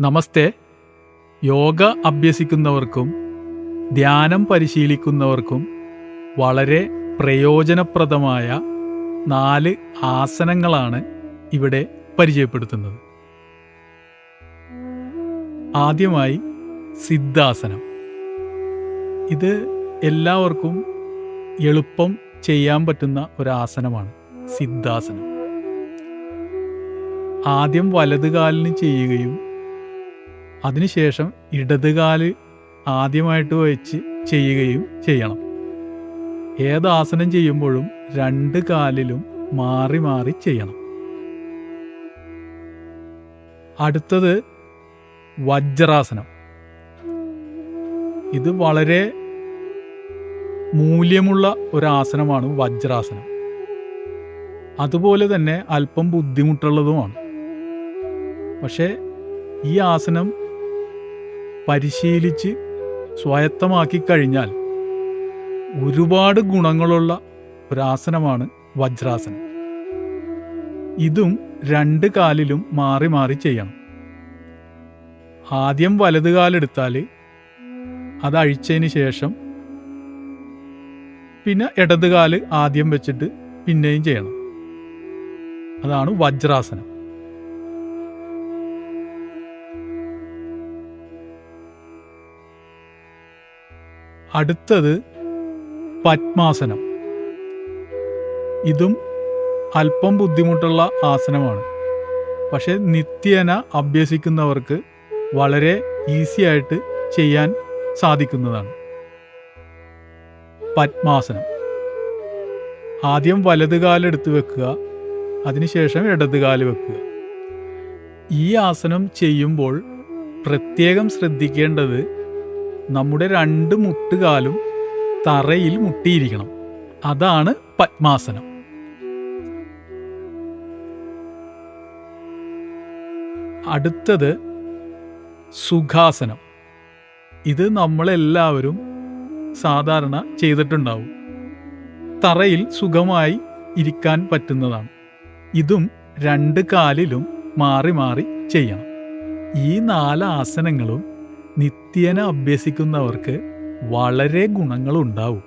നമസ്തേ. യോഗ അഭ്യസിക്കുന്നവർക്കും ധ്യാനം പരിശീലിക്കുന്നവർക്കും വളരെ പ്രയോജനപ്രദമായ നാല് ആസനങ്ങളാണ് ഇവിടെ പരിചയപ്പെടുത്തുന്നത്. ആദ്യമായി സിദ്ധാസനം. ഇത് എല്ലാവർക്കും എളുപ്പം ചെയ്യാൻ പറ്റുന്ന ഒരു ആസനമാണ് സിദ്ധാസനം. ആദ്യം വലതുകാലിന് ചെയ്യുകയും അതിനുശേഷം ഇടതുകാൽ ആദ്യമായിട്ട് വെച്ച് ചെയ്യുകയും ചെയ്യണം. ഏത് ആസനം ചെയ്യുമ്പോഴും രണ്ട് കാലിലും മാറി മാറി ചെയ്യണം. അടുത്തത് വജ്രാസനം. ഇത് വളരെ മൂല്യമുള്ള ഒരാസനമാണ് വജ്രാസനം. അതുപോലെ തന്നെ അല്പം ബുദ്ധിമുട്ടുള്ളതുമാണ്. പക്ഷേ ഈ ആസനം പരിശീലിച്ച് സ്വായത്തമാക്കി കഴിഞ്ഞാൽ ഒരുപാട് ഗുണങ്ങളുള്ള ഒരാസനമാണ് വജ്രാസനം. ഇതും രണ്ട് കാലിലും മാറി മാറി ചെയ്യണം. ആദ്യം വലത് കാലെടുത്താൽ അത് അഴിച്ചതിന് ശേഷം പിന്നെ ഇടത് കാൽ ആദ്യം വെച്ചിട്ട് പിന്നെയും ചെയ്യണം. അതാണ് വജ്രാസനം. അടുത്തത് പത്മാസനം. ഇതും അല്പം ബുദ്ധിമുട്ടുള്ള ആസനമാണ്. പക്ഷെ നിത്യേന അഭ്യസിക്കുന്നവർക്ക് വളരെ ഈസി ആയിട്ട് ചെയ്യാൻ സാധിക്കുന്നതാണ്. പത്മാസനം. ആദ്യം വലത് കാലെടുത്ത് വെക്കുക അതിനുശേഷം ഇടത് കാൽ വെക്കുക. ഈ ആസനം ചെയ്യുമ്പോൾ പ്രത്യേകം ശ്രദ്ധിക്കേണ്ടത് നമ്മുടെ രണ്ട് മുട്ടുകാലും തറയിൽ മുട്ടിയിരിക്കണം. അതാണ് പത്മാസനം. അടുത്തത് സുഖാസനം. ഇത് നമ്മളെല്ലാവരും സാധാരണ ചെയ്തിട്ടുണ്ടാവും. തറയിൽ സുഖമായി ഇരിക്കാൻ പറ്റുന്നതാണ്. ഇതും രണ്ട് കാലിലും മാറി മാറി ചെയ്യണം. ഈ നാല് ആസനങ്ങളും നിത്യേന അഭ്യസിക്കുന്നവർക്ക് വളരെ ഗുണങ്ങളുണ്ടാവും.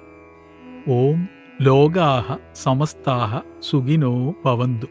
ഓം ലോകാഹ സമസ്താഹ സുഖിനോ ഭവന്തു.